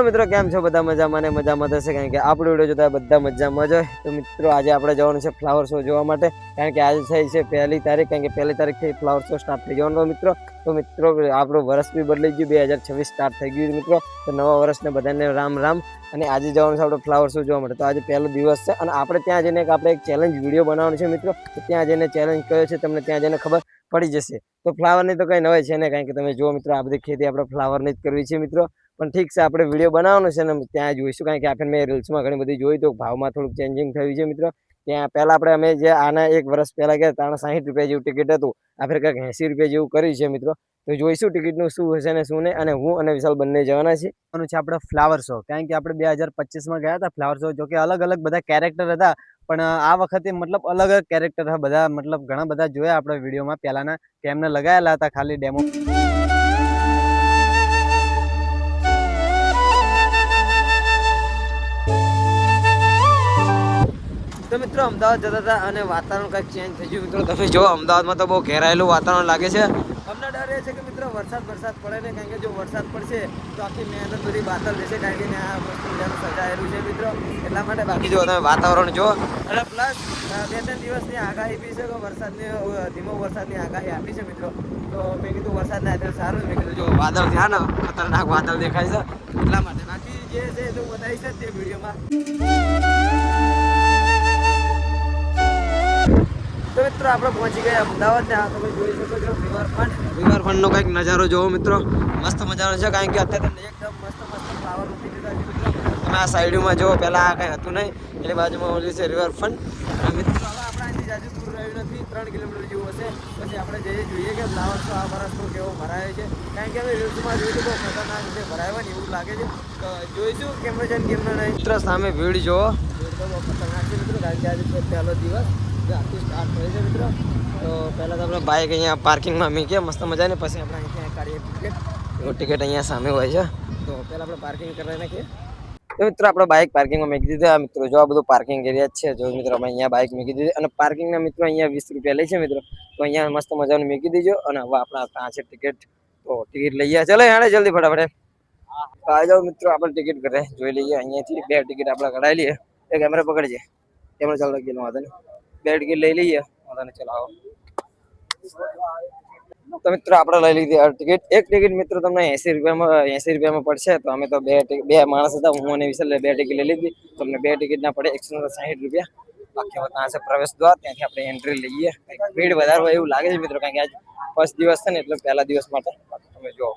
Hello મિત્રો, કેમ છો? બધા મજામાં ને મજામાં થશે કારણ કે આપણો વીડિયો જોતા બધા મજામાં જ હોય. તો મિત્રો, આજે આપણે જવાનું છે ફ્લાવર શો જોવા માટે. કારણ કે આજે થઈ છે પહેલી તારીખ. કારણ કે પહેલી તારીખથી ફ્લાવર શો સ્ટાર્ટ થઈ જવાનો મિત્રો. તો મિત્રો, આપણું વર્ષ બી બદલાઈ ગયું. બે હજાર છવ્વીસ સ્ટાર્ટ થઈ ગયું મિત્રો. તો નવા વર્ષને બધાને રામ રામ. અને આજે જવાનું છે આપણે ફ્લાવર શો જોવા માટે. તો આજે પહેલો દિવસ છે. અને આપણે ત્યાં જઈને આપણે એક ચેલેન્જ વીડિયો બનાવવાનો છે મિત્રો. ત્યાં જઈને ચેલેન્જ કયો છે, તમને ત્યાં જઈને ખબર. પડી જશે. તો ફ્લાવરની તો કંઈ નવાય છે ને, કારણ કે તમે જુઓ મિત્રો, આ બધી ખેતી આપણે ફ્લાવરની જ કરવી છે મિત્રો. પણ ઠીક છે, આપણે વીડિયો બનાવવાનો છે ને ત્યાં જોઈશું કારણ કે આપણે મેં રીલ્સમાં ઘણી બધી જોઈ તો ભાવમાં થોડુંક ચેન્જિંગ થયું છે મિત્રો. ત્યાં પહેલાં આપણે અમે જે આના એક વર્ષ પહેલાં ગયા ત્યાં સાહીઠ રૂપિયા જેવું ટિકિટ હતું. આપણે કંઈક એંસી રૂપિયા જેવું કર્યું છે મિત્રો. તો જોઈશું ટિકિટનું શું હશે ને, શું નહીં, અને હું અને વિશાલ બંને જવાના છીએ. એનું છે આપણે ફ્લાવર શો કારણ કે આપણે બે હજાર પચીસમાં ગયા હતા ફ્લાવર શો જો કે અલગ અલગ બધા કેરેક્ટર હતા. પણ આ વખતે મતલબ અલગ કેરેક્ટર બધા મતલબ ઘણા બધા જોયા આપણે વિડીયોમાં. પહેલાના કે લગાવેલા હતા ખાલી ડેમો મિત્રો, અમદાવાદ જતા હતા અને વાતાવરણ કંઈક ચેન્જ થઈ ગયું. મિત્રો, તમે જો અમદાવાદમાં તો બહુ ઘેરાયેલું વાતાવરણ લાગે છે. અમને ડર એ છે કે મિત્રો, વરસાદ વરસાદ પડે ને કારણ કે જો વરસાદ પડશે તો આખી મહેનત બધી બાતલ રહેશે કારણ કે આ વસ્તુ સજાયેલું છે, મિત્રો. એટલા માટે બાકી જો તમે વાતાવરણ જો. અને પ્લસ બે ત્રણ દિવસની આગાહી બી છે કે વરસાદની ધીમો વરસાદની આગાહી આપી છે, મિત્રો. તો મેં કીધું વરસાદ ના થાય સારું મેં કીધું જો વાદળ થયા ને, ખતરનાક વાદળ દેખાય છે. એટલા માટે. બાકી જે છે તો બતાવીશ તે વિડીયોમાં. મિત્રો આપણે પહોંચી ગયા અમદાવાદ ને આ તમે જોઈ શકો છો રિવરફ્રન્ટ રિવરફ્રન્ટનો કંઈક નજારો જોવો મિત્રો. મસ્ત મજાનો છે કારણ કે અત્યારે એકદમ મસ્ત મસ્ત ફ્લાવર ઉઠી દીધા છે મિત્રો. તમે આ સાઈડમાં જુઓ પહેલાં આ કંઈ હતું નહીં એટલે બાજુમાં ઓલી છે રિવરફ્રન્ટ અને મિત્રો હવે આપણે અહીંથી જાજુ દૂર રહ્યું નથી ત્રણ કિલોમીટર જેવું હશે. પછી આપણે જઈએ જોઈએ કે ફ્લાવર શો આ વરસનો કેવો ભરાયો છે. કારણ કે અમે રીલ્સમાં જોયું તો ખતરનાક રીતે ભરાયો ને એવું લાગે છે. જોઈશું કેમનો છે કેમ નહીં મિત્રો સામે ભીડ જુઓ. ભીડ તો બહુ ખતરનાક છે મિત્રો કારણ કે આજે પહેલો દિવસ. આખી સ્ટાર્ટ થઈ છે મિત્રો તો પહેલાં તો આપણે બાઇક અહીંયા પાર્કિંગમાં મૂકીએ મસ્ત મજાને પછી આપણે અહીંથી કાઢીએ ટિકિટ તો ટિકિટ અહીંયા સામે હોય છે તો પહેલાં આપણે પાર્કિંગ કરાવી નાખીએ તો મિત્રો આપણે બાઇક પાર્કિંગમાં મૂકી દીધી આ મિત્રો જો આ બધું પાર્કિંગ એરિયા જ છે જો મિત્રો અમે અહીંયા બાઇક મૂકી દીધી અને પાર્કિંગના મિત્રો અહીંયા વીસ રૂપિયા લે છે મિત્રો તો અહીંયા મસ્ત મજાનું મૂકી દીજો અને હવે આપણા ત્યાં છે ટિકિટ તો ટિકિટ લઈએ ચલો યાણે જલ્દી ફટાફટ તો આવી જાઓ મિત્રો આપણે ટિકિટ કરે જોઈ લઈએ અહીંયાથી બે ટિકિટ આપણે કઢાવી લઈએ એ કેમેરા પકડજે કેમેરા ચાલુ રાખી વાંધો નહીં બે ટિકિટ લઈ લઈએ. વાંધો ચલાવો તો મિત્રો, આપણે લઈ લીધી ટિકિટ. એક ટિકિટ મિત્રો તમને એસી રૂપિયામાં એસી રૂપિયામાં પડશે. તો અમે તો બે બે માણસ હતા. હું અને વિશાલ બે ટિકિટ લઈ લીધી. તમને બે ટિકિટ ના પડે. એકસો સાહીઠ રૂપિયા. બાકી ત્યાં છે પ્રવેશ દ્વાર. ત્યાંથી આપણે એન્ટ્રી લઈએ. ભીડ વધારે હોય એવું લાગે છે મિત્રો, કારણ કે આજ ફર્સ્ટ દિવસ છે ને, એટલે પહેલા દિવસ માટે. તમે જો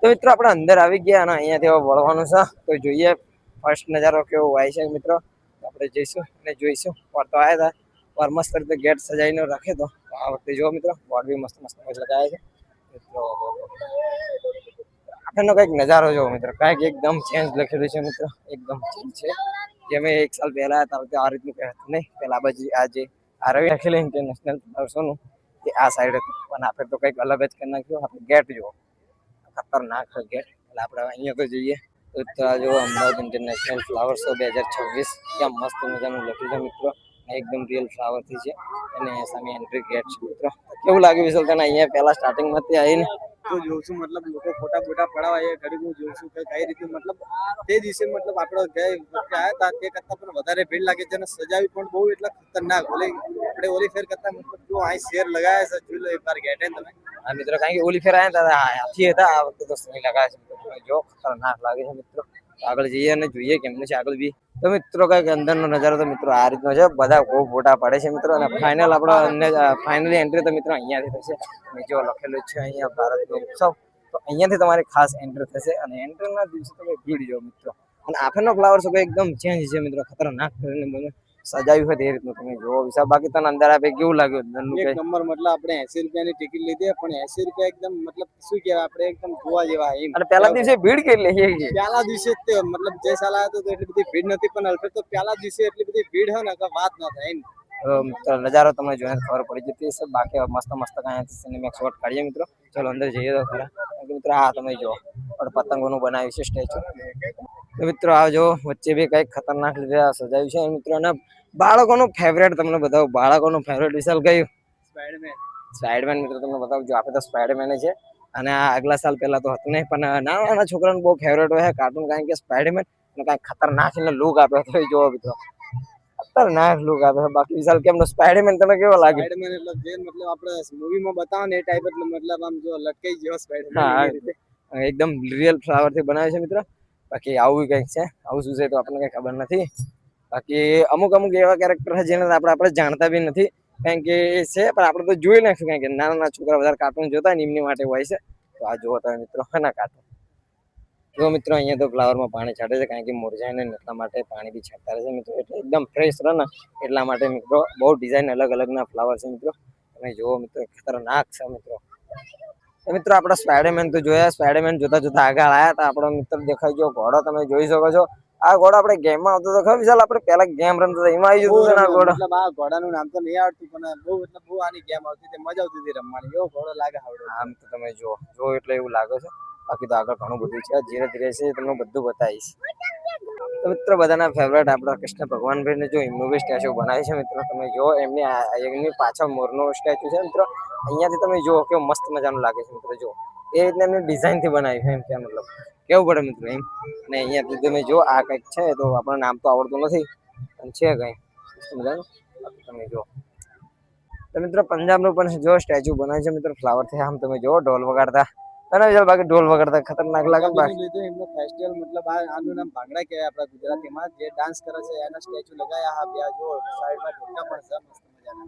તો મિત્રો, આપણે અંદર આવી ગયા અને અહીંયાથી હવે વળવાનું છે. તો જોઈએ, ફર્સ્ટ નજારો કેવો હોય છે મિત્રો. આપણે જઈશું અને જોઈશું. તો આવ્યા હતા. વાર મસ્ત રીતે ગેટ સજાવીને રાખે તો આ વખતે જો મિત્રો બોર્ડ બી મસ્ત મસ્ત મસ્ત લગાવ્યા છે. મિત્રો, આપણનો કંઈક નજારો જોવો મિત્રો, કંઈક એકદમ ચેન્જ લખેલું છે મિત્રો, એકદમ ચેન્જ છે. જે મેં એક સાલ પહેલા હતા વખતે આ રીતનું કંઈ નહીં, પહેલા બાજુ આ જે આ રવિ રાખેલી ઇન્ટરનેશનલ વર્ષોનું એ આ સાઈડ હતું. પણ આપણે તો કંઈક અલગ જ કરી નાખ્યું, આપણે ગેટ જુઓ. ખતરનાક ગેટ. એટલે આપણે અહીંયા તો જઈએ. તો જો અમદાવાદ ઇન્ટરનેશનલ ફ્લાવર શો બે હજાર છવ્વીસ. ત્યાં મસ્ત મજાનું લખ્યું છે મિત્રો. એકદમ રિયલ ફ્લાવરથી છે. અને સામે એન્ટ્રી ગેટ છે મિત્રો. કેવું લાગ્યું વિશાલ તને? અહીંયા પહેલા સ્ટાર્ટિંગમાંથી આવીને? તો જોઉં છું મતલબ લોકો ફોટા ફોટા પડાવા એ ઘડી હું જોઉં છું કે કઈ રીતે મતલબ તે દિવસે મતલબ આપણે ગયા વખતે આવ્યા હતા તે કરતાં પણ વધારે ભીડ લાગે છે અને સજાવી પણ બહુ એટલા ખતરનાક. ઓલી આપણે ઓલી ફેર કરતા મતલબ જો અહીં શેર લગાયા છે જોઈ લો એક વાર ગેટે તમે. હા મિત્રો કારણ કે ઓલી ફેર આવ્યા હતા હાથી હતા આ વખતે તો સહી લગાવે છે જો ખતરનાક લાગે છે મિત્રો. આગળ જઈએ અને જોઈએ કેમનું છે આગળ બી. તો મિત્રો, કંઈક અંદરનો નજારો તો મિત્રો આ રીતનો છે. બધા બહુ ફોટા પડે છે મિત્રો. અને ફાઇનલ આપણો ફાઇનલી એન્ટ્રી તો મિત્રો અહીંયાથી થશે. અને જો લખેલું છે અહીંયા ભારતનો ઉત્સવ. તો અહીંયાથી તમારી ખાસ એન્ટ્રી થશે. અને એન્ટ્રીના દિવસે તમે ભીડ જો મિત્રો. અને આફેરનો ફ્લાવર શો એકદમ ચેન્જ છે મિત્રો. ખતરનાક કરીને બધું સજાવ્યું હોય તે રીતનું તમે જોવો વિશાલ બાકી તને અંદર આપે કેવું લાગ્યું? અંદરનું એક નંબર મતલબ આપણે એસી રૂપિયાની ટિકિટ લીધી પણ એસી રૂપિયા એકદમ મતલબ શું કહેવાય આપણે એકદમ જોવા જેવા એમ. અને પહેલા દિવસે ભીડ કેટલી છે પહેલા દિવસે તે મતલબ જે સાલ આવ્યો હતો તો એટલી બધી ભીડ નથી પણ અલ્ફેટ તો પહેલા દિવસે એટલી બધી ભીડ હોય ને કે વાત ન થાય એમ. નજારો તમને જોઈને ખબર પડી જતી હશે બાકી મસ્ત મસ્ત કાંઈ સિનેમેક શોટ કાઢીએ મિત્રો. ચલો અંદર જઈએ તો ખરા. મિત્રો આ તમે જો પણ પતંગોનું બનાવ્યું છે સ્ટેચ્યુ મિત્રો આ જો વચ્ચે બી કંઈક ખતરનાક રીતે આ સજાવ્યું છે. મિત્રો અને બાળકોનું ફેવરેટ તમને બતાવું. બાળકોનો ફેવરેટ વિશાલ કયું? સ્પાઈડરમેન સ્પાઈડરમેન મિત્રો તમને બતાવું. જો આપણે તો સ્પાઈડરમેન છે. અને આ આગલા સાલ પહેલા તો હતું નહીં પણ નાના નાના છોકરાને બહુ ફેવરેટ હોય કાર્ટૂન કારણ કે સ્પાઈડરમેન અને કાંઈક ખતરનાક એને લુક આપ્યો હતો એ જોવો મિત્રો. ખતરનાક લુક આપે બાકી વિશાલ કેમનો? સ્પાઈડરમેન તમે કેવો લાગે? સ્પાઈડરમેન એટલે જે મતલબ આપણે મૂવીમાં બતાવો ને એ ટાઈપ એટલે મતલબ આમ જો લટકાઈ જેવો હા. સ્પાઈડરમેન એકદમ રિયલ ફ્લાવરથી બનાવે છે મિત્રો. બાકી આવું કંઈક છે. આવું શું છે તો આપણને કઈ ખબર નથી. બાકી અમુક અમુક એવા કેરેક્ટર છે જેને આપણે આપણે જાણતા બી નથી. કારણ કે એ છે, પણ આપણે તો જોઈ નાખશું કારણ કે નાના નાના છોકરા વધારે કાર્ટૂન જોતા ને એમની માટે હોય છે. તો આ જોવો તમે મિત્રો ના કાર્ટૂન જો મિત્રો, અહીંયા તો ફ્લાવરમાં પાણી છાંટે છે કારણ કે મુરઝાઈને એટલા માટે પાણી બી છાંટતા રહે છે મિત્રો. એટલે એકદમ ફ્રેશ રહે ને એટલા માટે મિત્રો, બહુ ડિઝાઇન અલગ અલગના ફ્લાવર છે મિત્રો. તમે જુઓ મિત્રો ખતરનાક છે મિત્રો. તો મિત્રો, આપણે સ્પાઈડરમેન તો જોયા. સ્પાઈડરમેન જોતા જોતા આગળ આવ્યા હતા. આપણો મિત્ર દેખાઈ ગયો ઘોડો તમે જોઈ શકો છો. આ ઘોડા આપણે ગેમમાં આવતો તો ખબર વિશાલ આપણે પેલા ગેમ રમતો હતો. એમાં આવી જતો હતો આ ઘોડા. મતલબ આ ઘોડાનું નામ તો નહીં આવડતું પણ બહુ એટલે બહુ આની ગેમ આવતી હતી મજા આવતી હતી રમવાની. એવો ઘોડો લાગે આવડે. આમ તો તમે જો જો એટલે એવું લાગે છે. બાકી તો આગળ ઘણું બધું છે. ધીરે ધીરે છે તમને બધું બતાવીશ. તો મિત્રો બધાના ફેવરેટ આપણા કૃષ્ણ ભગવાન ભાઈને જો એમનું બી સ્ટેચ્યુ બનાવે છે મિત્રો તમે જો એમની એમની પાછળ મોરનો સ્ટેચ્યુ છે મિત્રો. અહીંયાથી તમે જુઓ કેવો મસ્ત મજાનું લાગે છે મિત્રો જો એ રીતે એમને ડિઝાઇનથી બનાવી છે એમ કે મતલબ. કેવું પડે મિત્રો એમ? અને અહીંયાથી તમે જો આ કંઈક છે તો આપણને નામ તો આવડતું નથી પણ છે કંઈ. મજાનું? તમે જો. તો મિત્રો પંજાબનું પણ જો સ્ટેચ્યુ બનાવે છે મિત્રો ફ્લાવરથી. આમ તમે જો ઢોલ વગાડતા. અને વિશાલ બાકી ઢોલ વગાડતા ખતરનાક લાગે બાકી. એમનો ફેસ્ટિવલ મતલબ આ આનું નામ ભાંગડા કહેવાય આપણા ગુજરાતીમાં. જે ડાન્સ કરે છે એના સ્ટેચ્યુ લગાયા હા બે જો સાઈડમાં ઢોકા પણ છે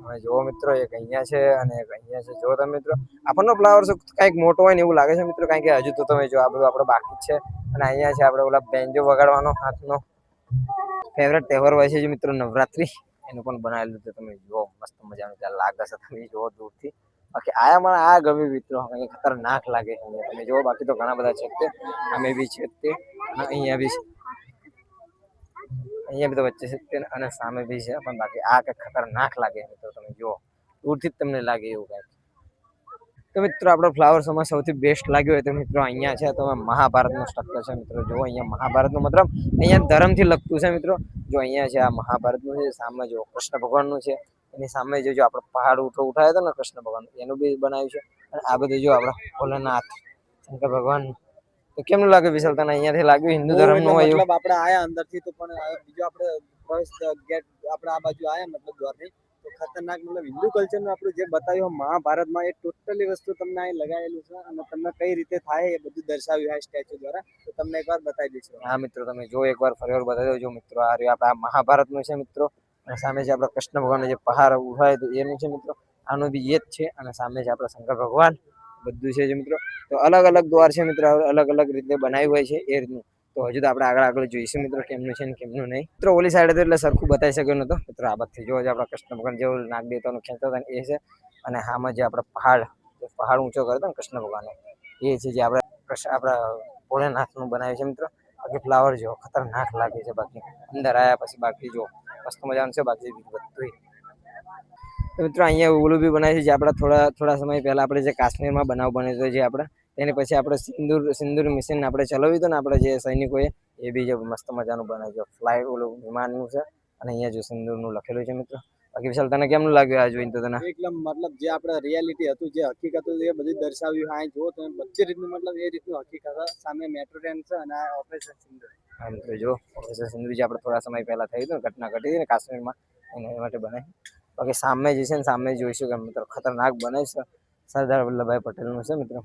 હવે જુઓ મિત્રો, એક અહીંયા છે અને એક અહીંયા છે. જો તમે મિત્રો, આપણનો ફ્લાવર કંઈક મોટો હોય ને એવું લાગે છે મિત્રો, કારણ કે હજુ તો તમે જો આ બધું આપણે બાકી છે. અને અહીંયા છે આપણે ઓલા બેન્જો વગાડવાનો હાથનો. ફેવરેટ તહેવાર હોય છે જે મિત્રો, નવરાત્રી. એનું પણ બનાવેલું છે, તમે જુઓ, મસ્ત મજાનું ત્યાં લાગે છે, તમે જુઓ દૂરથી. બાકી આયા મને આ ગમે મિત્રો, અહીંયા ખતરનાક લાગે અહીંયા તમે જુઓ, બાકી તો ઘણા બધા છે તે અમે બી છે તે. અહીંયા બી છે અહીંયા બી વચ્ચે છે અને સામે બી છે, પણ બાકી આ કંઈક ખતરનાક લાગે મિત્રો, તમે જુઓ. દૂરથી જ તમને લાગે એવું કંઈક. તો મિત્રો, આપણો ફ્લાવર શોમાં સૌથી બેસ્ટ લાગ્યો હોય તો મિત્રો અહીંયા છે, તો મહાભારતનું સ્ટ્રક્ચર છે મિત્રો. જુઓ અહીંયા મહાભારતનું મતલબ અહીંયા ધર્મથી લગતું છે મિત્રો. જો અહીંયા છે, આ મહાભારતનું છે, સામે જો કૃષ્ણ ભગવાનનું છે, એની સામે જો જો આપણે પહાડ ઉઠો, ઉઠાયો હતો ને કૃષ્ણ ભગવાન, એનું બી બનાવ્યું છે. અને આ બધું જો આપણા ભોલેનાથ, શંકર ભગવાન તો કેમનું લાગે વિશાલ તને? અહીંયાથી લાગ્યું હિન્દુ ધર્મનું આવ્યું મતલબ આપણે આયા અંદરથી તો પણ બીજો આપણે પ્રવેશ ગેટ આપણે આ બાજુ આયા મતલબ દ્વારથી તો ખતરનાક મતલબ હિન્દુ કલ્ચરનું આપણું જે બતાવ્યું મહાભારતમાં એ ટોટલી વસ્તુ તમને અહીં લગાવેલું છે અને તમને કઈ રીતે થાય એ બધું દર્શાવ્યું આ સ્ટેચ્યુ દ્વારા. તો તમને એકવાર બતાવી દઈશું. હા મિત્રો તમે જો એકવાર ફરીવાર બતાવી દેજો મિત્રો. આ રહ્યું આપણે મહાભારતનું છે મિત્રો. અને સામે છે આપણા કૃષ્ણ ભગવાન જે પહાડ ઉઠાય તો એનું છે મિત્રો. આનું બી એ જ છે અને સામે છે આપણા શંકર ભગવાન. બધું છે જે મિત્રો. તો અલગ અલગ દ્વાર છે મિત્રો અલગ અલગ રીતે બનાવ્યું હોય છે એ રીતનું. તો હજુ તો આપણે આગળ આગળ જોઈશું મિત્રો કેમનું છે ને કેમનું નહીં. મિત્રો ઓલી સાઈડ તો એટલે સરખું બતાવી શક્યો નતો મિત્રો આ બાજુથી જો આપણા કૃષ્ણ જેવું નાગ દેવતાનું ખેંચતા હતા એ છે. અને આમાં જે આપણે પહાડ પહાડ ઊંચો કરતો ને કૃષ્ણ ભગવાને, એ છે જે આપણે આપણા ભોળેનાથનું બનાવ્યું છે મિત્રો. બાકી ફ્લાવર જો ખતરનાક લાગે છે બાકી. અંદર આવ્યા પછી બાકી જો મસ્ત મજાનું છે બાકી બધું તો મિત્રો અહીંયા ઓલું બી બનાવ્યું છે જે આપણા થોડા થોડા સમય પહેલા આપણે જે કાશ્મીરમાં બનાવ બન્યો હતો જે આપણે તેની પછી આપણે સિંદૂર સિંદૂર મિશન આપણે ચલાવ્યું હતું ને આપણે જે સૈનિકોએ એ બી જે મસ્ત મજાનું બનાવ્યું છે. ફ્લાઇટ ઓલું વિમાનનું છે અને અહીંયા જો સિંદૂરનું લખેલું છે મિત્રો. બાકી વિશાલ તને કેમનું લાગ્યું આ જોઈને તો તને? એકદમ મતલબ જે આપણે રિયાલિટી હતું જે હકીકત હતું એ બધું દર્શાવ્યું હા જો તમે બધી રીતનું મતલબ એ રીતનું હકીકત. સામે મેટ્રો ટ્રેન છે અને આ ઓપરેશન સિંધુ હા મિત્રો જો ઓપરેશન સિંદૂર જે આપણે થોડા સમય પહેલા થઈ હતું ઘટના ઘટી હતી ને કાશ્મીરમાં એના માટે બનાવી. બાકી સામે જે છે ને સામે જોઈશું કે મિત્રો ખતરનાક બને છે. સરદાર વલ્લભભાઈ પટેલનું છે મિત્રો.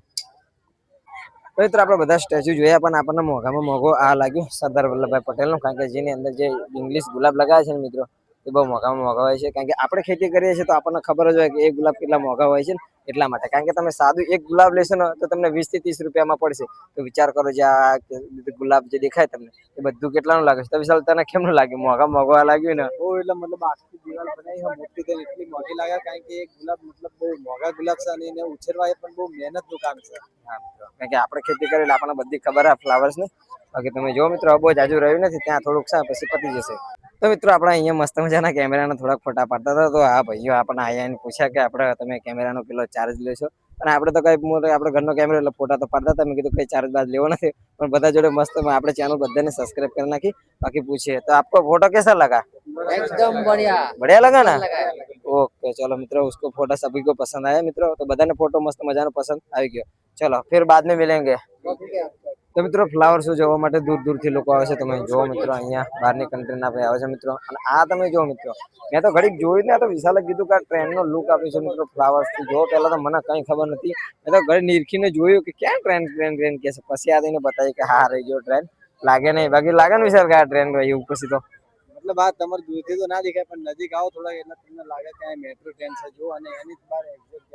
તો મિત્રો આપણે બધા સ્ટેચ્યુ જોયા પણ આપણને મોઘામાં મોઘો આ લાગ્યું સરદાર વલ્લભભાઈ પટેલનું, કારણ કે જેની અંદર જે ઇંગ્લિશ ગુલાબ લગાવે છે ને મિત્રો એ બહુ મોંઘામાં મોંઘા હોય છે. કારણ કે આપણે ખેતી કરીએ છીએ તો આપણને ખબર જ હોય કે એ ગુલાબ કેટલા મોંઘા હોય છે એટલા માટે. કારણ કે તમે સાદું એક ગુલાબ લેશો ને તો તમને વીસથી ત્રીસ રૂપિયામાં પડશે. તો વિચાર કરો જે આ ગુલાબ જે દેખાય તમને એ બધું કેટલાનું લાગે છે? તો વિશાલ તને કેમનું લાગે મોંઘા મોંઘવા લાગ્યું ને? બહુ એટલે મતલબ આખી દિવાલ બનાવી મોટી તો એટલી મોંઘી લાગે કારણ કે એક ગુલાબ મતલબ બહુ મોંઘા ગુલાબ છે અને એને ઉછેરવા એ પણ બહુ મહેનતનું કામ છે. કારણ કે આપણે ખેતી કરી એટલે આપણને બધી ખબર આ ફ્લાવર્સની. બાકી તમે જો મિત્રો બહુ જાજુ રહ્યું નથી. ત્યાં થોડુંક છે પછી પતી જશે. તો મિત્રો આપણે અહીંયા મસ્ત મજાના કેમેરાના થોડાક ફોટા પાડતા હતા. તો આ ભાઈઓ આપણને આવીને પૂછ્યા કે આપણે તમે કેમેરાનો કેટલો ચાર્જ લો છો? અને આપણે તો કંઈ મોટો આપણો ઘરનો કેમેરો એટલે ફોટા તો પાડતા હતા. મેં કીધું કંઈ ચાર્જ બાજ લેવો નથી. પણ બધા જોડે મસ્ત આપણે ચેનલ બધાને સબસ્ક્રાઇબ કરી નાખી. બાકી પૂછીએ. તો આપકો ફોટો કેસા લગા? એકદમ બઢિયા. બઢિયા લગા ના? ઓકે ચલો મિત્રો ઉસકો ફોટા સભી કો પસંદ આયા મિત્રો. તો બધાને ફોટો મસ્ત મજાનો પસંદ આવી ગયો. ચલો ફિર બાદ મેં મિલેંગે તો મિત્રો ફ્લાવર શો જોવા માટે દૂર દૂરથી લોકો આવે છે. તમે જોવો મિત્રો, અહીંયા બહારની કન્ટ્રીના ભાઈ આવે છે મિત્રો. અને આ તમે જો મિત્રો, મેં તો ઘડીક જોયું ને તો વિશાલે કીધું કે આ ટ્રેનનો લુક આપ્યો છે મિત્રો ફ્લાવર્સથી. જોવો પહેલા તો મને કઈ ખબર નથી. મેં તો ઘડી નિરખીને જોયું કે ક્યાં ટ્રેન ટ્રેન ટ્રેન કે છે. પછી આ થઈને બતાવી કે હા રહી ગયો ટ્રેન લાગે નહીં. બાકી લાગે ને વિશાલ કે આ ટ્રેન રહી એવું પછી તો. મતલબ આ તમારે દૂરથી તો ના દેખાય, પણ નજીક આવો થોડા એટલે તમને લાગે કે આ મેટ્રો ટ્રેન છે. જો અને એની તમારે એક્ઝેક્ટ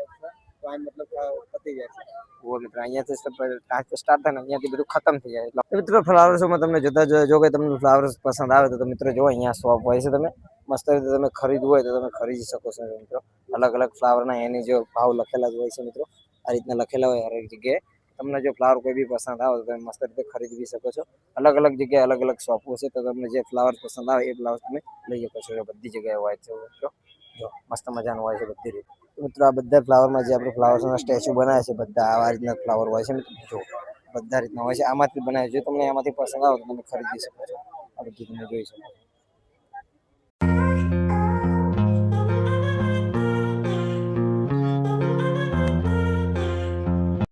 તો આ મતલબ અ, પતી જાય છે ઓ મિત્રો અહીંયાથી સ્ટાર્ટ થાય ને અહીંયાથી બધું ખતમ થઈ જાય એટલે મિત્રો ફ્લાવર શોમાં તમને જોતા જો જો કે તમને ફ્લાવર્સ પસંદ આવે તો મિત્રો જો અહીંયા શોપ હોય છે તમે મસ્ત રીતે તમે ખરીદવું હોય તો તમે ખરીદી શકો છો મિત્રો અલગ અલગ ફ્લાવરના એની જો ભાવ લખેલા જ હોય છે મિત્રો આ રીતના લખેલા હોય હરેક જગ્યાએ તમને જો ફ્લાવર કોઈ બી પસંદ આવે તો તમે મસ્ત રીતે ખરીદી શકો છો અલગ અલગ જગ્યાએ અલગ અલગ શોપો છે તો તમને જે ફ્લાવર પસંદ આવે એ ફ્લાવર તમે લઈ શકો છો બધી જગ્યાએ હોય છે મિત્રો જો મસ્ત મજાનું હોય છે બધી રીતે તો મિત્રો, આ બધા ફ્લાવરમાં જે આપણે ફ્લાવર્સના સ્ટેચ્યુ બનાવે છે, બધા આવા રીતના ફ્લાવર હોય છે મિત્રો. જો, બધા રીતના હોય છે. આમાંથી બનાવે જો તમને આમાંથી પસંદ આવે તો તમે ખરીદી શકો છો. આ બધું તમે જોઈ શકો છો.